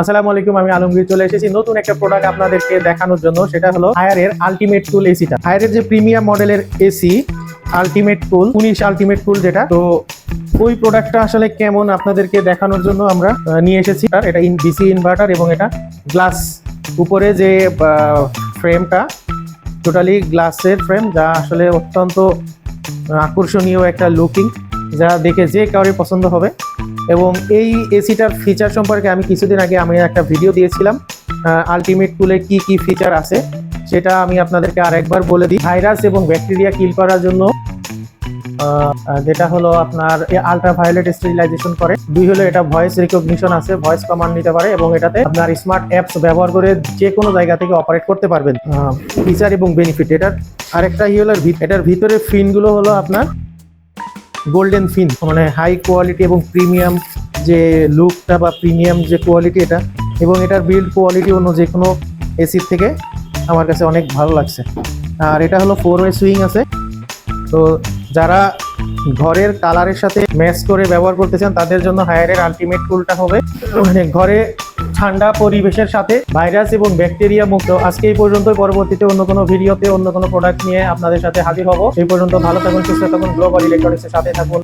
আসসালামু আলাইকুম, আমি আলমগীর চলে এসেছি। নতুন একটা প্রোডাক্ট আপনাদেরকে দেখানোর জন্য, সেটা হলো হায়ারের আলটিমেট কুল এসিটা হায়ারের যে প্রিমিয়াম মডেলের এসি আলটিমেট কুল উনিশ আলটিমেট কুল যেটা, তো ওই প্রোডাক্টটা আসলে কেমন আপনাদেরকে দেখানোর জন্য আমরা নিয়ে এসেছি। আর এটা ডিসি ইনভার্টার এবং এটা গ্লাস উপরে যে ফ্রেমটা টোটালি গ্লাসের ফ্রেম যা আসলে অত্যন্ত আকর্ষণীয় একটা লুকিং যা দেখে যে কাউরে পছন্দ হবে। এবং এই এসিটার ফিচার সম্পর্কে আমি কিছুদিন আগে আমি একটা ভিডিও দিয়েছিলাম আলটিমেট কুলে কি কি ফিচার আছে, সেটা আমি আপনাদেরকে আরেকবার বলে দিই। ভাইরাস এবং ব্যাকটেরিয়া কিল করার জন্য যেটা হলো আপনার আলট্রা ভায়োলেট স্টেরিলাইজেশন করে। দুই হলো এটা ভয়েস রিকগনিশন আছে ভয়েস কমান্ড নিতে পারে এবং এটাতে আপনার স্মার্ট অ্যাপস ব্যবহার করে যে কোনো জায়গা থেকে অপারেট করতে পারবেন। ফিচার এবং বেনিফিট এটার আরেকটা হলো এটার ভিতরে ফিনগুলো হলো আপনার গোল্ডেন ফিন মানে হাই কোয়ালিটি এবং প্রিমিয়াম যে লুকটা বা প্রিমিয়াম যে কোয়ালিটি এটা, এবং এটার বিল্ড কোয়ালিটি অন্য যে কোনো এসির থেকে আমার কাছে অনেক ভালো লাগছে। আর এটা হলো ফোর ওয়ে সুইং আছে। তো যারা ঘরের কালারের সাথে ম্যাচ করে ব্যবহার করতে চান, তাদের জন্য হায়ারের আলটিমেট টুলটা হবে। মানে ঘরে ঠান্ডা পরিবেশের সাথে ভাইরাস এবং ব্যাকটেরিয়া মুক্ত। আজকে এই পর্যন্ত পরবর্তীতে অন্য কোনো ভিডিওতে অন্য কোনো প্রোডাক্ট নিয়ে আপনাদের সাথে হাজির হব। সেই পর্যন্ত ভালো থাকুন, সুস্থ থাকুন গ্লোবাল ইলেকট্রনিক্সের সাথে থাকুন।